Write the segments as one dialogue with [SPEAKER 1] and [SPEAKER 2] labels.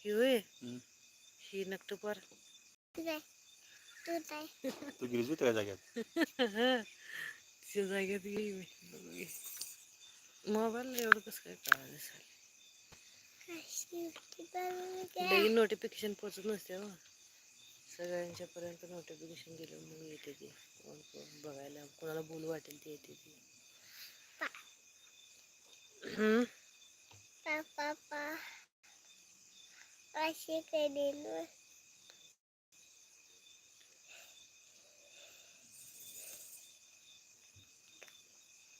[SPEAKER 1] ही होय. ही नक्ट पर.
[SPEAKER 2] तू
[SPEAKER 3] त्या. जाग्यात
[SPEAKER 1] गेली मी. मोबाईलला एवढं कसं काय कळालं नोटिफिकेशन पोचत नसते हो. सगळ्यांच्या पर्यंत नोटिफिकेशन गेलं मग येते ती. कोण कोण बघायला कोणाला बोलू वाटेल ते येते ती. हम्म
[SPEAKER 2] पा पा पा अशी करेल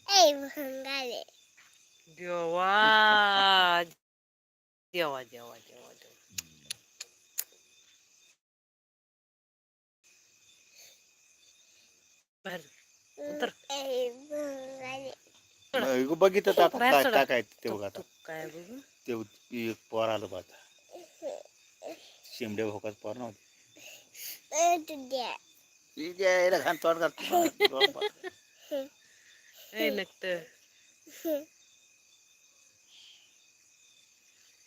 [SPEAKER 2] ए भंगारे
[SPEAKER 1] देवा देवा देवा देवा देवा बाहेर उतर.
[SPEAKER 2] ए भंगारे
[SPEAKER 3] अं, बघितलं तर आता
[SPEAKER 1] बाहेर
[SPEAKER 3] काय
[SPEAKER 1] चढा.
[SPEAKER 3] काय काय ते बघ आता
[SPEAKER 1] तू काय बघू
[SPEAKER 3] ते उ- एक पोर आलं बघ आता शिमडे भोकात पोर नव्हते. घाण तोंड घालतो.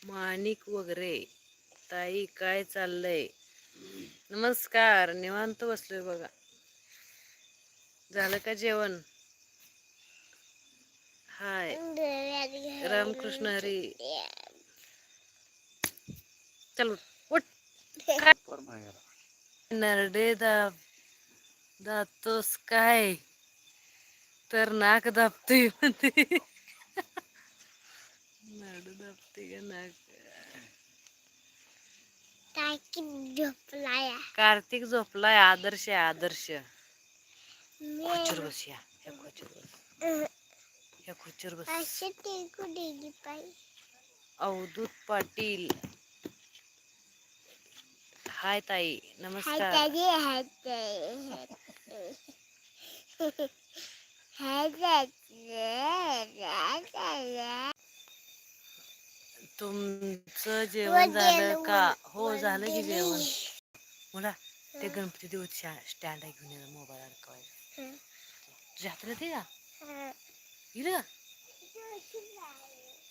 [SPEAKER 1] माणिक वगैरे ताई काय चाललंय? नमस्कार निवांत बसलोय बघा. झालं का जेवण? हाय. रामकृष्ण हरी. चल. नरडे दाब दाबतोस काय तर नाक दाबतोय म्हणते नरड दाबते का नाक
[SPEAKER 2] झोपलाया
[SPEAKER 1] कार्तिक झोपलाय आदर्श आहे आदर्श
[SPEAKER 2] मी
[SPEAKER 1] खुर्चीवर बस या खुर्चीवर बस या खुर्चीवर बस अवधूत पाटील हाय ताई नमस्कार. तुमचं जेवण झालं का? हो झालं की जेवण. मला ते गणपती देऊ स्टँड आहे घेऊन मोबाईल अडकवायला तुझ्या हाताला ते का? इलं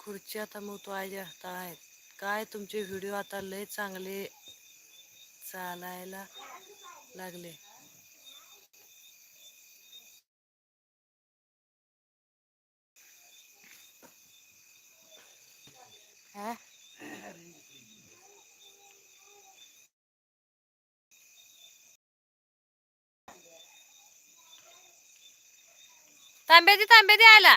[SPEAKER 1] खुर्ची आता मग तो आहे हातात आहेत. काय तुमचे व्हिडिओ आता लय चांगले चालायला लागले. हा? तांबे दे तांबे आला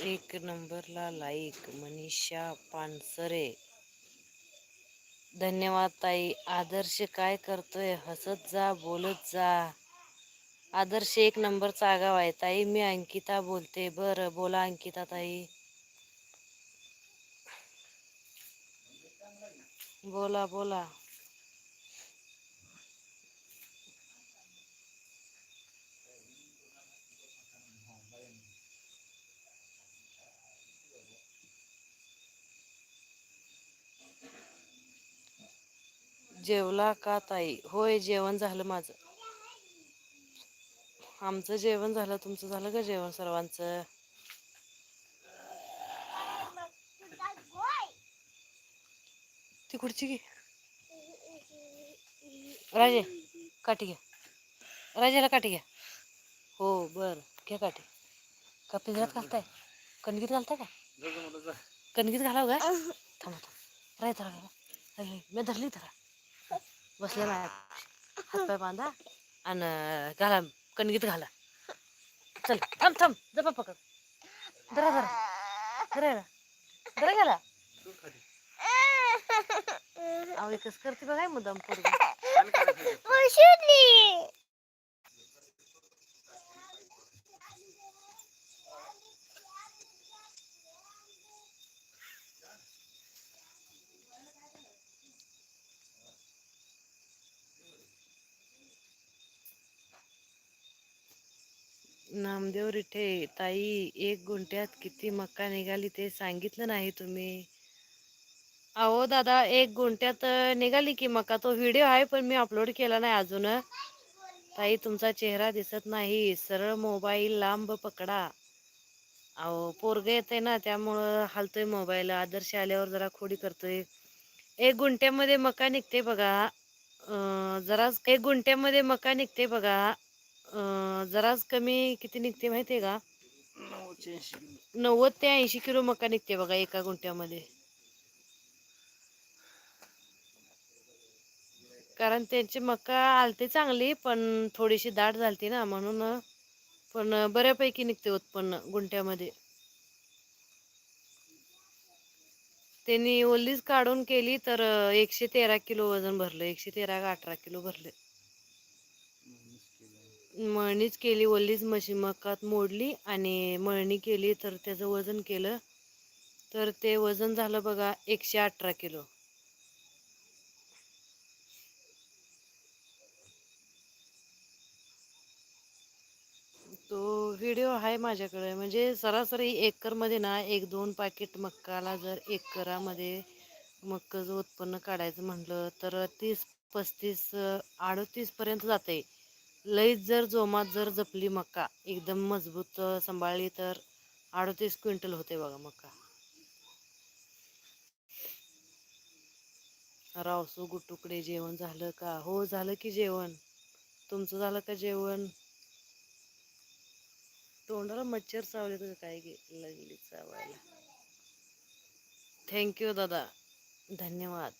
[SPEAKER 1] एक नंबरला लाईक मनीषा पानसरे. धन्यवाद ताई. आदर्श काय करतोय? हसत जा बोलत जा. आदर्श एक नंबरचा आगाव आहे. ताई मी अंकिता बोलते. बरं बोला अंकिता ताई. बोला बोला. जेवला का ताई? होय जेवण झालं माझं. आमचं जेवण झालं. तुमचं झालं का जेवण सर्वांचं? ती खुर्ची घे राजे काठी घ्या. राजाला काठी घ्या. हो बर. घ्या काठी. का पिंजऱ्यात घालताय? कणगीत घालताय का कणगीत घालाव का? थांबा थांब. राय धरा मी धरली धरा बसले माझ्या हातपाय बांधा आणि घाला कणगीत घाला. चल थांब थांब जपा पकड. धरा धरा धरा धरा गेला अहो एकच करते बघाय मुद्दाम पोरगी. नामदेव रिठे ताई एक गुंठ्यात किती मक्का निघाली ते सांगितलं नाही तुम्ही? अहो दादा एक गुंठ्यात निघाली की मका तो व्हिडिओ आहे पण मी अपलोड केला नाही अजून. ताई तुमचा चेहरा दिसत नाही. सरळ मोबाईल लांब पकडा. अहो पोरग येते ना त्यामुळं हालतोय मोबाईल आदर्श आल्यावर जरा खोडी करतोय. एक गुंठ्यामध्ये मका निघते बघा. जरा एक गुंठ्यामध्ये मका निघते बघा. जराच कमी किती निघते माहितीये का? नव्वद ते ऐंशी किलो. मका निघते बघा एका गुंठ्यामध्ये. कारण त्यांची मका आलती चांगली पण थोडीशी दाट झालती ना म्हणून पण बऱ्यापैकी निघते उत्पन्न गुंठ्यामध्ये. त्यांनी ओलीच काढून केली तर एकशे तेरा किलो वजन भरलं एकशे तेरा का अठरा किलो भरले. मळणीच केली ओलीच म्हशी मकात मोडली आणि मळणी केली तर त्याचं वजन केलं. तर ते वजन झालं बघा एकशे अठरा किलो. तो व्हिडिओ आहे माझ्याकडे. म्हणजे सरासरी एकरमध्ये ना एक दोन पाकिट मक्काला जर एकरामध्ये मक्काचं उत्पन्न काढायचं म्हटलं तर तीस पस्तीस अडतीसपर्यंत जाते लईच जर जोमात जर जपली मक्का एकदम मजबूत सांभाळली तर अडतीस क्विंटल होते बघा मक्का रावसू गुटुकडे जेवण झालं का? हो झालं की जेवण. तुमचं झालं का जेवण? तोंडाला मच्छर चावले तर काय गे लागली चावायला. थँक्यू दादा. धन्यवाद.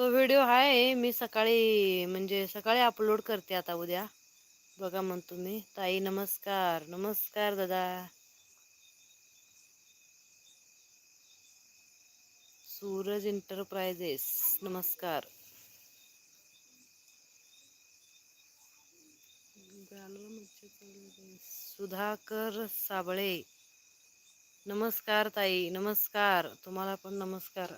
[SPEAKER 1] तो व्हिडिओ आहे मी सकाळी म्हणजे सकाळी अपलोड करते आता उद्या. बघा मग तुम्ही. ताई नमस्कार. नमस्कार दादा. सूरज इंटरप्राइजेस नमस्कार. सुधाकर साबळे. नमस्कार ताई. नमस्कार. तुम्हाला पण नमस्कार.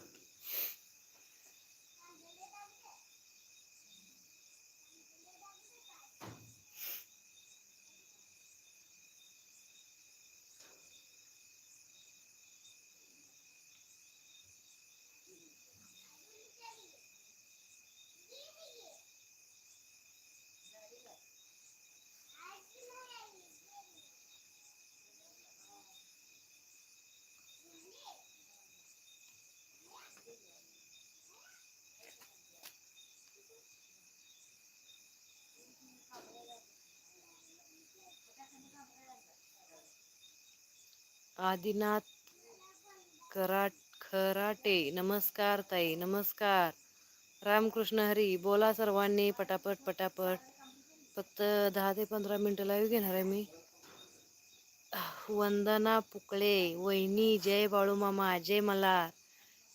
[SPEAKER 1] आदिनाथ कराट खराटे नमस्कार ताई नमस्कार. रामकृष्ण हरी बोला सर्वांनी पटापट पटापट. फक्त दहा ते पंधरा मिनटं लाईव्ह घेणार आहे मी. वंदना पुकळे वहिनी जय बाळूमामा जय मल्हार.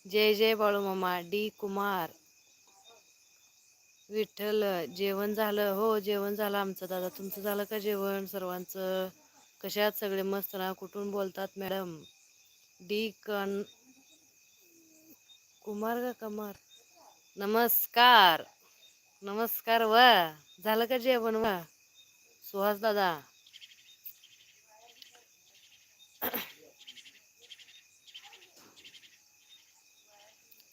[SPEAKER 1] जय जय बाळूमामा डी कुमार. विठ्ठल जेवण झालं? हो जेवण झालं आमचं. दादा तुमचं झालं का जेवण सर्वांचं? कशात सगळे? मस्त ना? कुठून बोलतात मॅडम? डी कन कुमार का कमार? नमस्कार. नमस्कार व. झालं का जेवण व? सुहास दादा.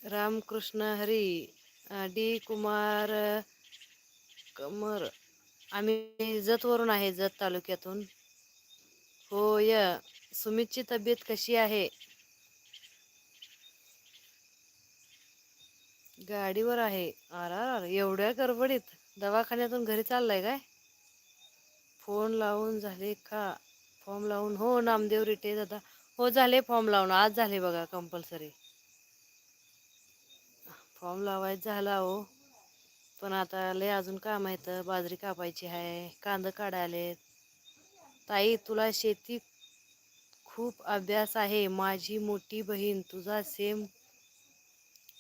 [SPEAKER 1] रामकृष्ण हरी डी कुमार कमर. आम्ही जतवरून आहे जत तालुक्यातून. होय सुमितची तब्येत कशी आहे? गाडीवर आहे. आर आर एवढ्या गडबडीत दवाखान्यातून घरी चाललाय काय? फोन लावून झाले का? फॉर्म लावून. हो नामदेव रिटे दादा. हो झाले फॉर्म लावून. आज झाले बघा कंपल्सरी. फॉर्म लावायचं झाला हो पण आता लय अजून काम आहेत. बाजरी कापायची आहे. कांदा काढायलेत. ताई तुला शेती खूप अभ्यास आहे. माझी मोठी बहीण तुझा सेम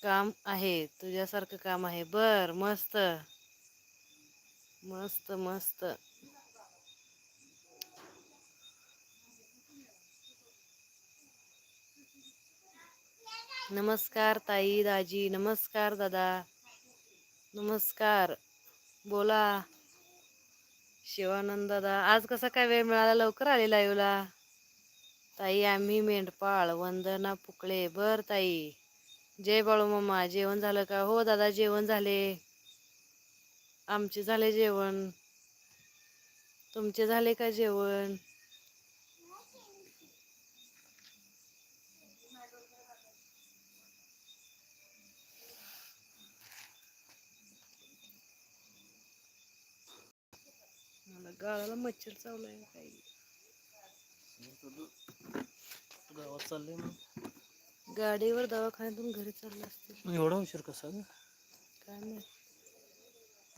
[SPEAKER 1] काम आहे. तुझ्यासारखं काम आहे. बर मस्त. मस्त मस्त. नमस्कार ताई दाजी. नमस्कार दादा. नमस्कार. बोला. शिवानंद दादा आज कसा काय वेळ मिळाला? लवकर आले लाईवला ताई आम्ही मेंढपाळ वंदना पुकळे बर ताई. जय बाळू मम्मा जेवण झालं का? हो दादा जेवण झाले. आमचे झाले जेवण. तुमचे झाले का जेवण मला गाळाला मच्छर चावलाय काही
[SPEAKER 4] गावात चाललंय मग.
[SPEAKER 1] गाडीवर दवाखान्यातून घरी चाललं असतील
[SPEAKER 4] मग एवढा उशीर कसा ग?
[SPEAKER 1] काय माहीत.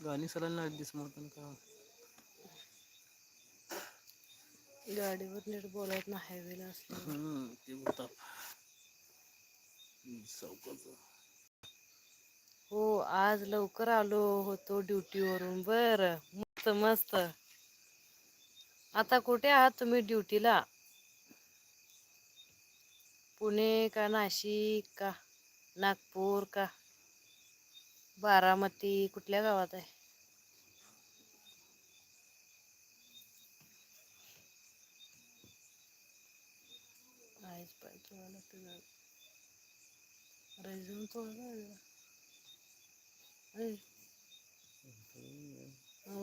[SPEAKER 4] गाणी सलायला नाही दिस म्हणताना का
[SPEAKER 1] गाडीवर नीट बोलत ना हायवेला
[SPEAKER 4] हम्म, ते चौकाच
[SPEAKER 1] हो आज लवकर आलो होतो ड्युटीवरून बर मस्त मस्त. आता कुठे आहात तुम्ही ड्युटीला? पुणे का नाशिक का? नागपूर का? बारामती कुठल्या गावात आहे?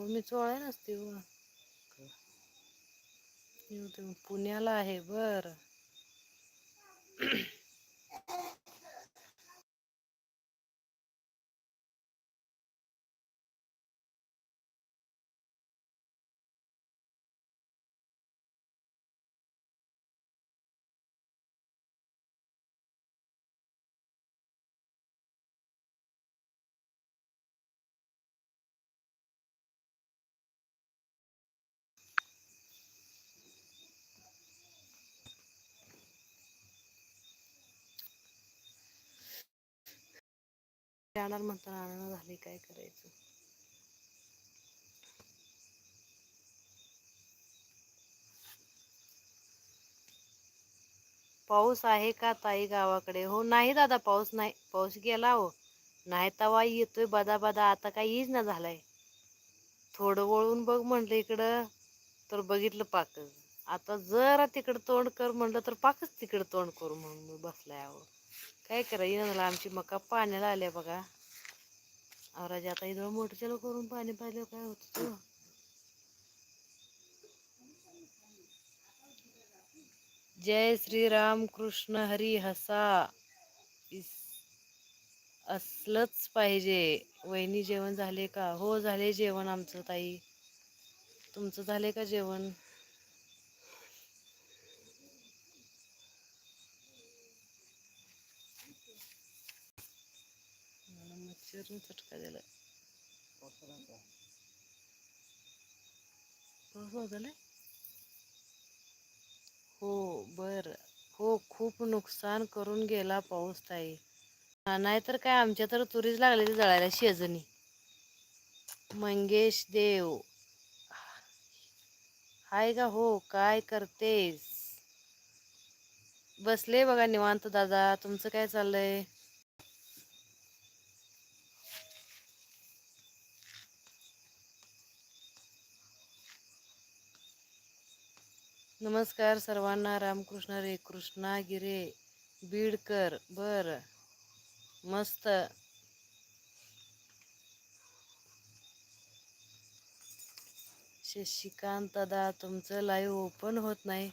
[SPEAKER 1] मी चोळाय नसते हो. पुण्याला आहे बर. जाणार म्हणताना आणणं झाली काय करायचं? पाऊस आहे का ताई गावाकडे? हो नाही दादा पाऊस नाही. पाऊस गेला हो. नाही तवा येतोय बदा बदा आता काय येईच ना झालाय. थोडं वळून बघ म्हणलं इकडं तर बघितलं पाकच. आता जरा तिकडं तोंड कर म्हणलं तर पाकच तिकडं तोंड करू म्हणून बसलाय अहो. काय करा झालं आमची मका पाण्याला आल्या बघा. आवराजी आता इथं मोटरच्याला करून पाणी पाहिलं काय होतं तो? जय श्रीराम कृष्ण हरी हसा. असलंच पाहिजे. वहिनी जेवण झाले का? हो झाले जेवण आमचं ताई. तुमचं झाले का जेवण? मला चटका दिला हो बर हो खूप नुकसान करून गेला पाऊस ताई नाहीतर काय आमच्या तर तुरीच लागले ते जळायला शेजनी मंगेश देव हाय का हो काय करतेस बसले बघा निवांत दादा तुमचं काय चाललंय नमस्कार सर्वांना. रामकृष्ण रे कृष्णा गिरे. बीडकर बर. मस्त. शशिकांत दादा तुमचं लाईव्ह ओपन होत नाही.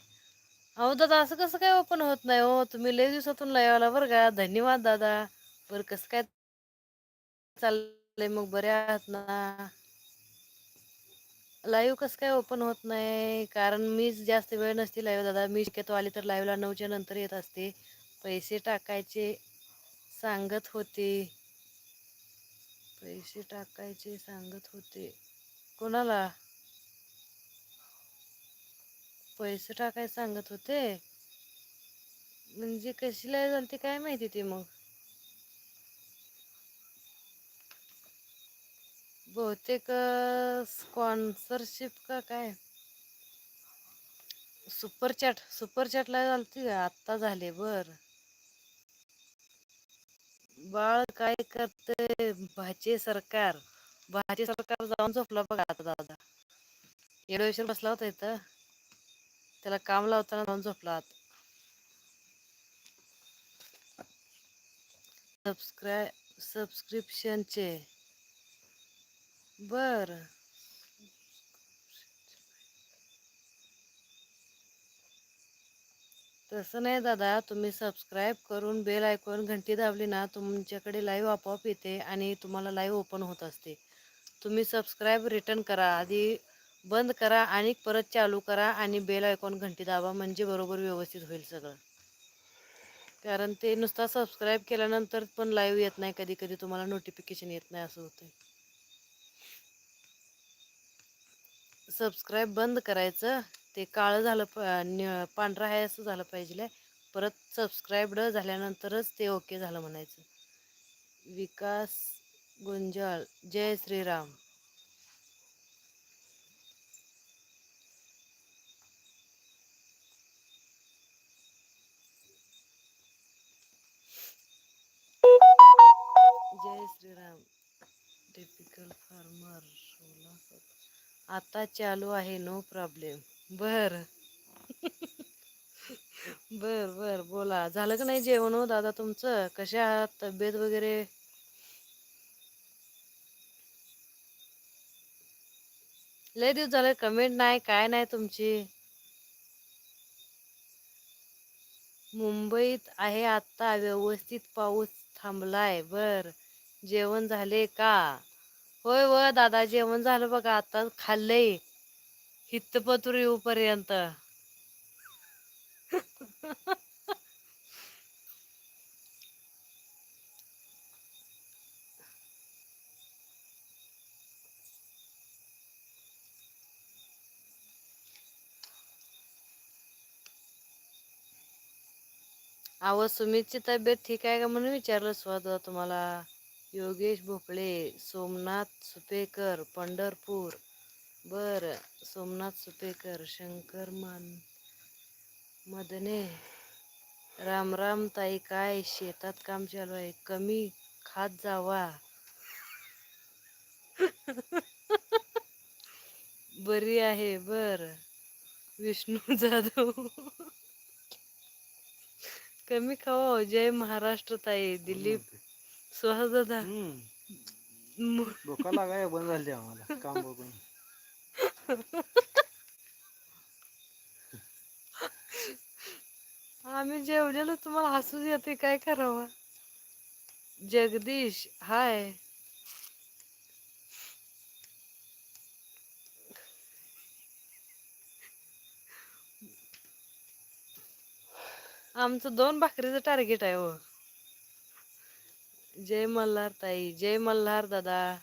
[SPEAKER 1] अहो दादा असं कसं काय ओपन होत नाही हो? तुम्ही लय दिवसातून लाईव्ह आला बरं का? धन्यवाद दादा. बरं कसं काय चाललंय मग? बरे आहात ना? लाईव्ह कसं काय ओपन होत नाही. कारण मीच जास्त वेळ नसते लाईव्ह दादा. मी शक्यतो आली तर लाईव्हला नऊच्या नंतर येत असते. पैसे टाकायचे सांगत होते. पैसे टाकायचे सांगत होते. कोणाला? पैसे टाकायचे सांगत होते? म्हणजे कशी लाईव्ह झाली काय माहिती ते मग? बहुतेक स्पॉन्सरशिप का काय? सुपर चॅट सुपर चॅटला झालती का? आत्ता झाले बर. बाळ काय करते भाचे सरकार. भाचे सरकार जाऊन झोपला बघा आता दादा. येडवेश्वर बसला होता इथं. त्याला काम लावताना जाऊन झोपला आता. सबस्क्राय सबस्क्रिप्शनचे बर. तसं नाही दादा तुम्ही सबस्क्राईब करून बेल ऐकून घंटी दाबली ना तुमच्याकडे लाईव्ह आपोआप येते आणि तुम्हाला लाईव्ह ओपन होत असते. तुम्ही सबस्क्राईब रिटर्न करा आधी बंद करा आणि परत चालू करा आणि बेल ऐकून घंटी दाबा म्हणजे बरोबर व्यवस्थित होईल सगळं. कारण ते नुसता सबस्क्राईब केल्यानंतर पण लाईव्ह येत नाही कधी कधी तुम्हाला नोटिफिकेशन येत नाही असं होतं सबस्क्राईब बंद करायचं. ते काळं झालं प पांढरं आहे असं झालं पाहिजे परत सबस्क्राईबड झाल्यानंतरच ते ओके झालं म्हणायचं. विकास गुंजाळ. जय श्रीराम. जय श्रीराम. टिपिकल फार्मर आता चालू आहे नो प्रॉब्लेम बर. बर बर बोला. झालं का नाही जेवण हो दादा तुमचं? कशा आहात? तब्येत वगैरे? लय दिवस झाले कमेंट नाही काय नाही तुमची? मुंबईत आहे आता व्यवस्थित पाऊस थांबलाय. बर. जेवण झाले का? होय व दादा जेवण झालं बघा आता खाल्लंय. हित्तपतूर येऊपर्यंत अहो सुमितची तब्येत ठीक आहे का म्हणून विचारलं स्वतः तुम्हाला? योगेश भोपळे सोमनाथ सुपेकर पंढरपूर. बर सोमनाथ सुपेकर शंकर मान मदने. राम राम ताई काय? शेतात काम चालू आहे. कमी खात जावा. बरी आहे. बर. विष्णू जाधव. कमी खावा हो. जय महाराष्ट्र ताई. दिलीप सुहास दादा
[SPEAKER 4] लागाय बंद झाली आम्हाला काम बघून.
[SPEAKER 1] आम्ही जेवलेलो तुम्हाला हसूच येते काय करावं? जगदीश हाय. आमचं दोन भाकरीचं टार्गेट आहे हो. जय मल्हार ताई जय मल्हार दादा.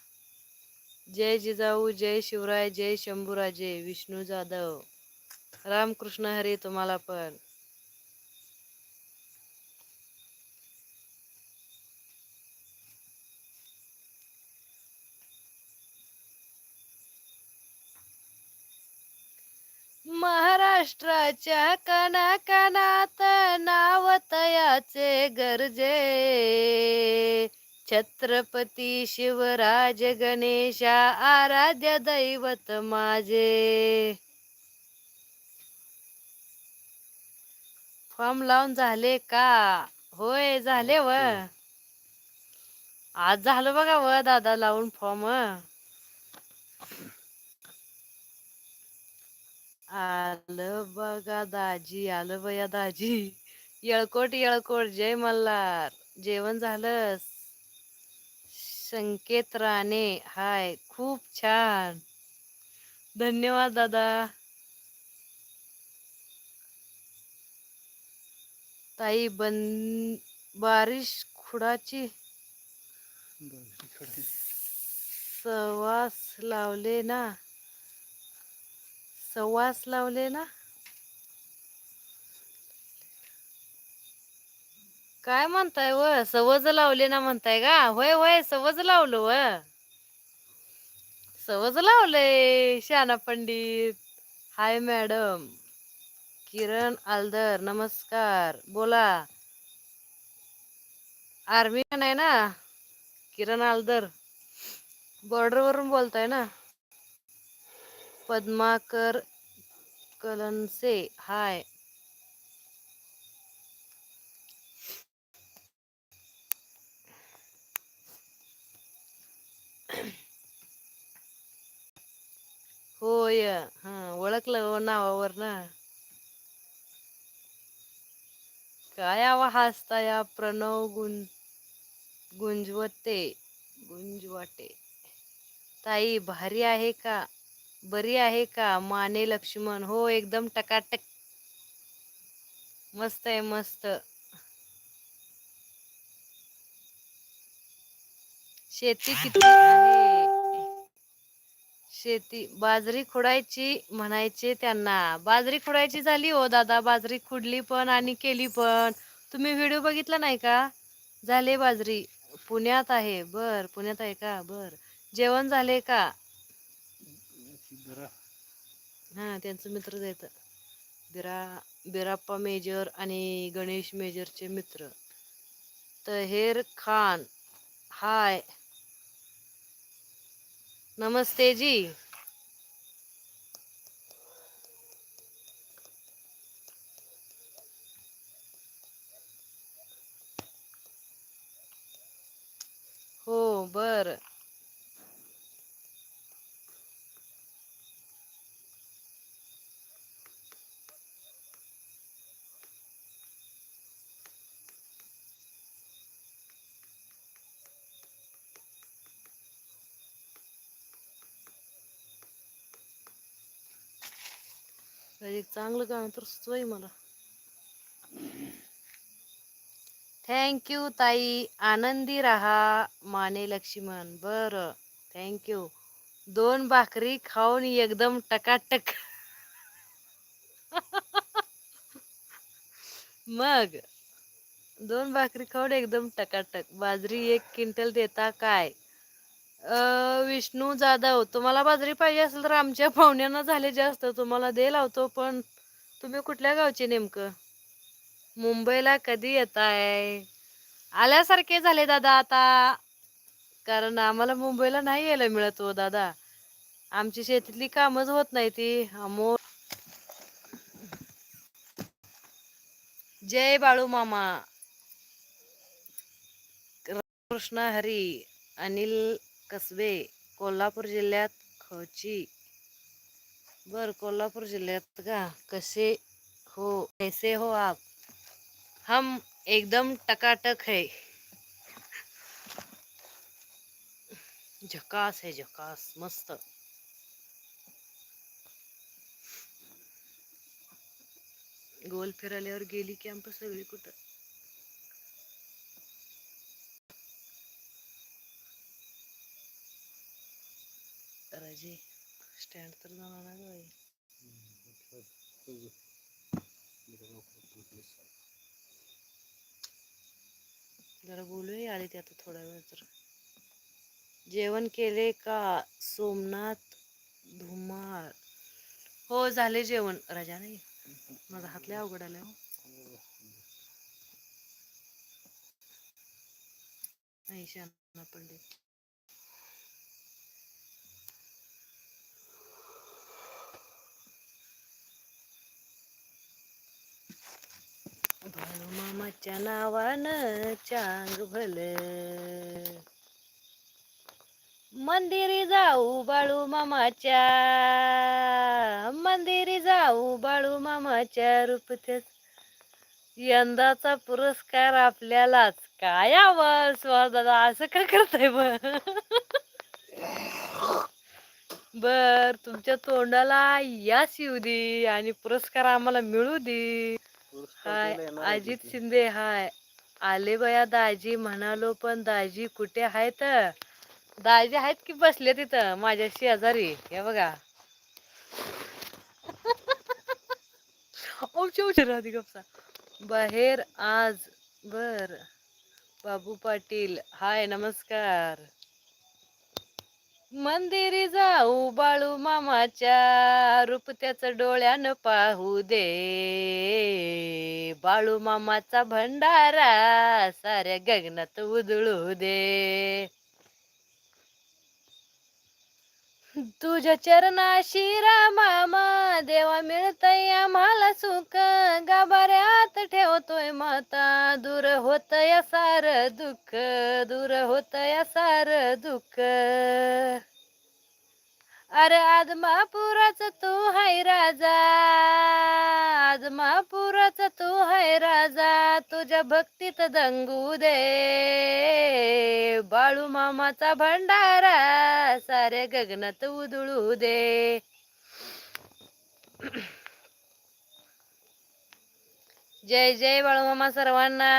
[SPEAKER 1] जय जिजाऊ जय शिवराय जय शंभूराजे विष्णू जाधव. रामकृष्ण हरी तुम्हाला पण. महाराष्ट्राच्या कणाकणात नाव तयाचे गरजे. छत्रपती शिवराज गणेशा आराध्य दैवत माझे. फॉर्म लावून झाले का? होय झाले व. आज झालं बघा व दादा लावून फॉर्म. आलं बघा दाजी आलं बया दाजी. येळकोट येळकोट जय मल्हार. जेवण झालं संकेत राणे. हाय खूप छान. धन्यवाद दादा. ताई बन बारिश खुडाची सवास लावले ना? सवास लावले ना. काय म्हणताय व? सवज लावले ना म्हणताय का? होय होय सवज लावलं व. सवज लावलंय शाना पंडित. हाय मॅडम. किरण आलदर नमस्कार. बोला. आर्मी नाही आहे ना? किरण आलदर. बॉर्डरवरून बोलताय ना? पद्माकर कलनसे हाय. होय हा ओळखलं हो नावावर ना काय आवा हसता या प्रणव गुंज गुंजवते गुंजवाटे ताई भारी आहे का? बरी आहे का? माने लक्ष्मण. हो एकदम टकाटक. मस्त आहे मस्त. शेती किती आहे? शेती बाजरी खुडायची म्हणायचे त्यांना. बाजरी खुडायची झाली हो दादा. बाजरी खुडली पण आणि केली पण. तुम्ही व्हिडिओ बघितला नाही का? झाले बाजरी. पुण्यात आहे. बर पुण्यात आहे का? बर. जेवण झाले का? हा त्यांचं मित्र जायचं बिरा बिराप्पा मेजर आणि गणेश मेजरचे मित्र. तहेर खान. हाय. नमस्ते जी. हो बर. एक चांगलं गाणं तर सुचवाय मला. थँक्यू ताई. आनंदी राहा माने लक्ष्मण. बर. थँक्यू दोन भाकरी खाऊन एकदम टकाटक. मग दोन भाकरी खाऊन एकदम टकाटक. बाजरी एक क्विंटल देता काय? विष्णू जाधव तुम्हाला बाजरी पाहिजे असेल तर आमच्या पाहुण्यांना झाले जास्त. तुम्हाला दे लावतो पण तुम्ही कुठल्या गावचे नेमकं? मुंबईला कधी येताय? आल्यासारखे झाले दादा आता. कारण आम्हाला मुंबईला नाही यायला मिळत हो दादा. आमची शेतीतली कामच होत नाही ती. अमोल जय बाळू मामा. कृष्ण हरी अनिल कसबे, कोल्हापूर जिल्ह्यात खची. बर, कोल्हापूर जिल्ह्यात का? कसे हो? कैसे हो आप? हम एकदम टकाटक है. झकास है, झकास, मस्त. गोल फिराल्यावर गेली कॅम्प सगळी कुठं? राजे स्टँड तर जाणार नाही बाई जरा बोलूया आले ते आता थोडा वेळ तर। जेवण केले का? सोमनाथ धुमाळ। हो झाले जेवण। राजा नाही? माझा हातले अवघड आलाय हो। नाही शाना पंडित बाळू मामाच्या नावानं चांग भल. मंदिरी जाऊ बाळू मामाच्या मंदिरी जाऊ बाळू मामाच्या रूपतेच यंदाचा पुरस्कार आपल्यालाच काय आवाज दादा असं का करताय बर बर तुमच्या तोंडाला याच येऊ दे आणि पुरस्कार आम्हाला मिळू दे. हाय अजित शिंदे हाय. आले बया दाजी म्हणालो पण दाजी कुठे आहेत दाजी आहेत की बसले तिथं माझ्या शेजारी. हे बघा. गपसा बाहेर आज बर. बाबू पाटील हाय नमस्कार. मंदिरी जाऊ बाळू मामाच्या रूप त्याच डोळ्यानं पाहू दे. बाळू मामाचा भंडारा साऱ्या गगनात उधळू दे. तुझ्या चरणाशी मामा देवा मिळतय आम्हाला सुख. गाभाऱ्यात ठेवतोय माता दूर होतय सार दुःख दूर होतय सार दुःख. अरे आदमापुराच तू हाय राजा आदमापुराच तू हाय राजा तुझ्या भक्तीत दंगू दे. बाळू मामाचा भंडारा सारे गगनात उधळू दे. जय जय बाळू मामा सर्वांना.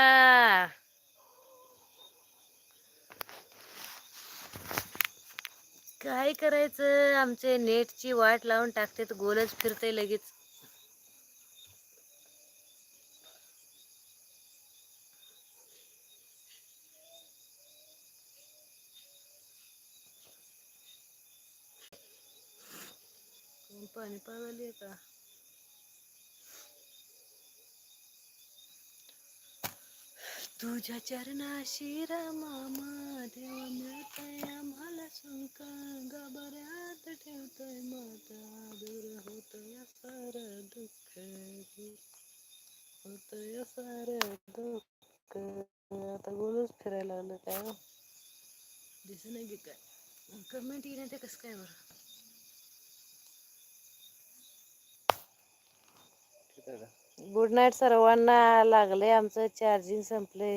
[SPEAKER 1] काय करायचं? आमचे नेटची वाट लावून टाकते तर गोलच फिरते लगेच. पाणी पाजली का तुझ्या चरणाशी मामा देव मिळतय आम्हाला सुख गाबऱ्यात ठेवतोय माता. दूर होतय सार दुःख होतय सार दुःख. आता गोलच फिरायला लागलं काय हो? नाही की काय? कमेंट येईना ते कसं काय बरं?
[SPEAKER 3] ठीक आहे
[SPEAKER 1] गुड नाईट सर्वांना. लागले आमचं चार्जिंग संपले